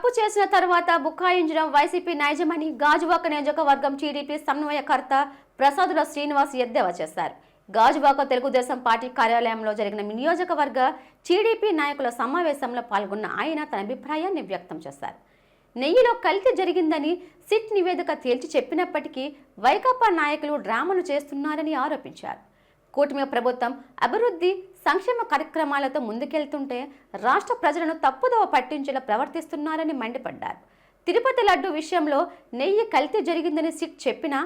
తప్పు చేసిన తర్వాత బుక్కాయించడం వైసీపీ నైజమని గాజువాక నియోజకవర్గం టీడీపీ సమన్వయకర్త ప్రసాదుల శ్రీనివాస్ ఎద్దేవా చేశారు. గాజువాక తెలుగుదేశం పార్టీ కార్యాలయంలో జరిగిన నియోజకవర్గ టీడీపీ నాయకుల సమావేశంలో పాల్గొన్న ఆయన తన అభిప్రాయాన్ని వ్యక్తం చేశారు. నెయ్యిలో కల్తీ జరిగిందని సిట్ నివేదిక తేల్చి చెప్పినప్పటికీ వైకాపా నాయకులు డ్రామాలు చేస్తున్నారని ఆరోపించారు. కూటమి ప్రభుత్వం అభివృద్ధి సంక్షేమ కార్యక్రమాలతో ముందుకెళ్తుంటే రాష్ట్ర ప్రజలను తప్పుదోవ పట్టించేలా ప్రవర్తిస్తున్నారని మండిపడ్డారు. తిరుపతి లడ్డు విషయంలో నెయ్యి కల్తీ జరిగిందని సిట్ చెప్పినా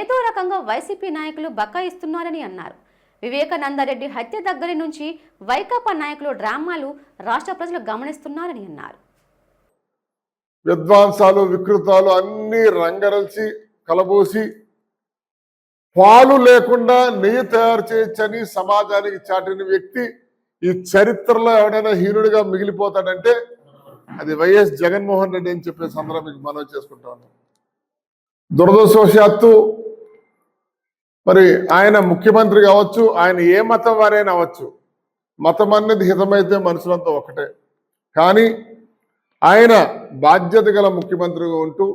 ఏదో రకంగా వైసీపీ నాయకులు బకాయిస్తున్నారని అన్నారు. వివేకానందరెడ్డి హత్య దగ్గర నుంచి వైకాపా నాయకులు డ్రామాలు రాష్ట్ర ప్రజలు గమనిస్తున్నారని అన్నారు. విద్వాంసాలు వికృతాలు అన్నీ రంగరల్చి కలబోసి పాలు లేకుండా నెయ్యి తయారు చేయొచ్చని సమాజానికి చాటిన వ్యక్తి ఈ చరిత్రలో ఎవడైనా హీనుడిగా మిగిలిపోతాడంటే అది వైఎస్ జగన్మోహన్ రెడ్డి అని చెప్పే సందర్భం మీకు మనవి చేసుకుంటా ఉన్నాం. దురదృష్టవశాత్తు మరి ఆయన ముఖ్యమంత్రి కావచ్చు ఆయన ఏ మతం వారైనా అవ్వచ్చు మతం అనేది హితమైతే మనుషులంతా ఒకటే. కానీ ఆయన బాధ్యత గల ముఖ్యమంత్రిగా ఉంటూ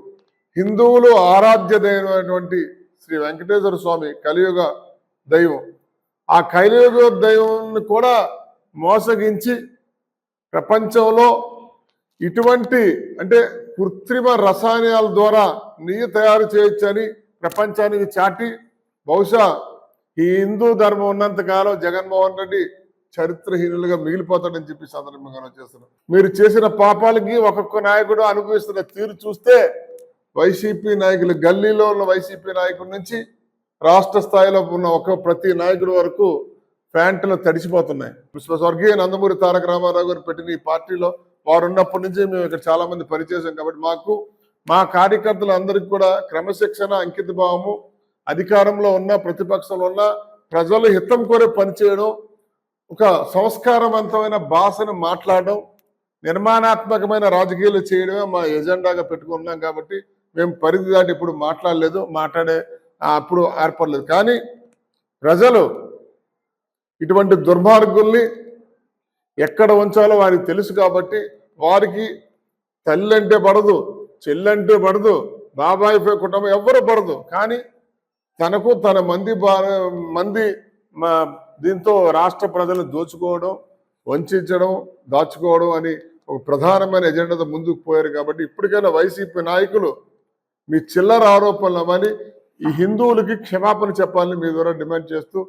హిందువులు ఆరాధ్య దైవమైనటువంటి శ్రీ వెంకటేశ్వర స్వామి కలియుగ దైవం. ఆ కలియుగ దైవాన్ని కూడా మోసగించి ప్రపంచంలో ఇటువంటి అంటే కృత్రిమ రసాయనాల ద్వారా నెయ్యి తయారు చేయొచ్చని ప్రపంచానికి చాటి బహుశా ఈ హిందూ ధర్మం ఉన్నంత కాలం జగన్మోహన్ రెడ్డి చరిత్రహీనులుగా మిగిలిపోతాడని చెప్పి సందర్భంగా చేస్తున్నాం మీరు చేసిన పాపాలకి ఒక్కొక్క నాయకుడు అనుభవిస్తున్న తీరు చూస్తే వైసీపీ నాయకులు గల్లీలో ఉన్న వైసీపీ నాయకుడి నుంచి రాష్ట్ర స్థాయిలో ఉన్న ఒక ప్రతి నాయకుడి వరకు ప్యాంటులు తడిసిపోతున్నాయి. స్వర్గీయ నందమూరి తారక రామారావు గారు పెట్టిన ఈ పార్టీలో వారు ఉన్నప్పటి నుంచి మేము ఇక్కడ చాలా మంది పనిచేసాం కాబట్టి మాకు మా కార్యకర్తలు అందరికీ కూడా క్రమశిక్షణ అంకిత భావము అధికారంలో ఉన్న ప్రతిపక్షంలో ఉన్న ప్రజల హితం కోరే పనిచేయడం ఒక సంస్కారవంతమైన భాషను మాట్లాడడం నిర్మాణాత్మకమైన రాజకీయాలు చేయడమే మా ఎజెండాగా పెట్టుకున్నాం కాబట్టి మేము పరిధి దాటి ఇప్పుడు మాట్లాడలేదు మాట్లాడే అప్పుడు ఏర్పడలేదు. కానీ ప్రజలు ఇటువంటి దుర్మార్గుల్ని ఎక్కడ ఉంచాలో వారికి తెలుసు కాబట్టి వారికి తల్లి అంటే పడదు చెల్లంటే పడదు బాబాయి కుటుంబం ఎవ్వరు పడదు. కానీ తనకు తన మంది మంది మా- దీంతో రాష్ట్ర ప్రజలను దోచుకోవడం వంచడం దాచుకోవడం అని ఒక ప్రధానమైన ఎజెండాతో ముందుకు పోయారు కాబట్టి ఇప్పటికైనా వైసీపీ నాయకులు మీ చిల్లర ఆరోపణలు అవ్వని ఈ హిందువులకి క్షమాపణ చెప్పాలని మీ ద్వారా డిమాండ్ చేస్తూ